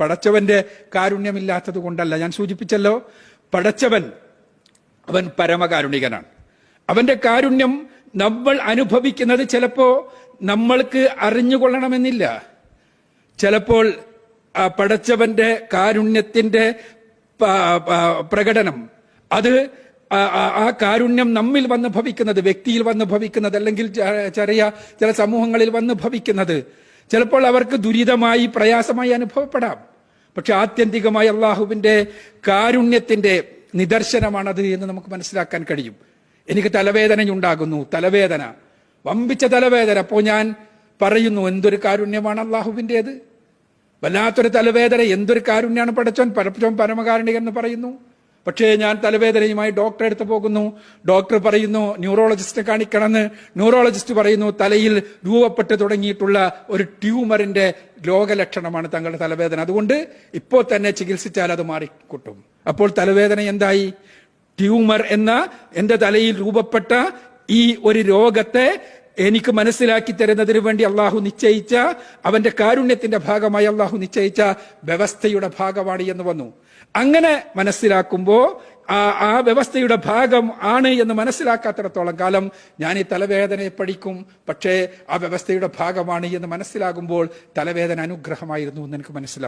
പടച്ചവന്റെ കാരുണ്യമില്ലാത്തത് കൊണ്ടല്ല. ഞാൻ സൂചിപ്പിച്ചല്ലോ പടച്ചവൻ അവൻ പരമകാരുണികനാണ്. അവന്റെ കാരുണ്യം നമ്മൾ അനുഭവിക്കുന്നത് ചിലപ്പോ നമ്മൾക്ക് അറിഞ്ഞുകൊള്ളണമെന്നില്ല. ചിലപ്പോൾ പടച്ചവന്റെ കാരുണ്യത്തിന്റെ പ്രകടനം അത് ആ കാരുണ്യം നമ്മിൽ വന്ന് ഭവിക്കുന്നത് വ്യക്തിയിൽ വന്ന് ഭവിക്കുന്നത് അല്ലെങ്കിൽ ചെറിയ ചില സമൂഹങ്ങളിൽ വന്ന് ഭവിക്കുന്നത് ചിലപ്പോൾ അവർക്ക് ദുരിതമായി പ്രയാസമായി അനുഭവപ്പെടാം. പക്ഷെ ആത്യന്തികമായി അള്ളാഹുവിന്റെ കാരുണ്യത്തിന്റെ നിദർശനമാണത് എന്ന് നമുക്ക് മനസ്സിലാക്കാൻ കഴിയും. എനിക്ക് തലവേദനയുണ്ടാകുന്നു തലവേദന. വമ്പിച്ച തലവേദന. അപ്പോൾ ഞാൻ പറയുന്നു എന്തൊരു കാരുണ്യമാണ് അള്ളാഹുവിന്റെത്? വല്ലാത്തൊരു തലവേദന എന്തൊരു കാരുണ്യാണ് പടച്ചോൻ പരപ്പച്ചോൻ പരമകാരുണികൻ എന്ന് പറയുന്നു? പക്ഷേ ഞാൻ തലവേദനയുമായി ഡോക്ടറെ അടുത്ത് പോകുന്നു. ഡോക്ടർ പറയുന്നു ന്യൂറോളജിസ്റ്റ് കാണിക്കണമെന്ന്. ന്യൂറോളജിസ്റ്റ് പറയുന്നു തലയിൽ രൂപപ്പെട്ട് തുടങ്ങിയിട്ടുള്ള ഒരു ട്യൂമറിന്റെ രോഗലക്ഷണമാണ് തങ്ങളുടെ തലവേദന. അതുകൊണ്ട് ഇപ്പോൾ തന്നെ ചികിത്സിച്ചാൽ അത് മാറിക്കിട്ടും. അപ്പോൾ തലവേദന എന്തായി? ട്യൂമർ എന്ന എന്റെ തലയിൽ രൂപപ്പെട്ട ഈ ഒരു രോഗത്തെ എനിക്ക് മനസ്സിലാക്കി തരുന്നതിന് വേണ്ടി അള്ളാഹു നിശ്ചയിച്ച അവന്റെ കാരുണ്യത്തിന്റെ ഭാഗമായി അള്ളാഹു നിശ്ചയിച്ച വ്യവസ്ഥയുടെ ഭാഗമാണ് എന്ന് വന്നു. അങ്ങനെ മനസ്സിലാക്കുമ്പോൾ ആ ആ വ്യവസ്ഥയുടെ ഭാഗം ആണ് എന്ന് മനസ്സിലാക്കാത്തിടത്തോളം കാലം ഞാൻ ഈ തലവേദനയെ പഠിക്കും. പക്ഷേ ആ വ്യവസ്ഥയുടെ ഭാഗമാണ് എന്ന് മനസ്സിലാകുമ്പോൾ തലവേദന അനുഗ്രഹമായിരുന്നു എന്ന് എനിക്ക് മനസ്സിലാകും.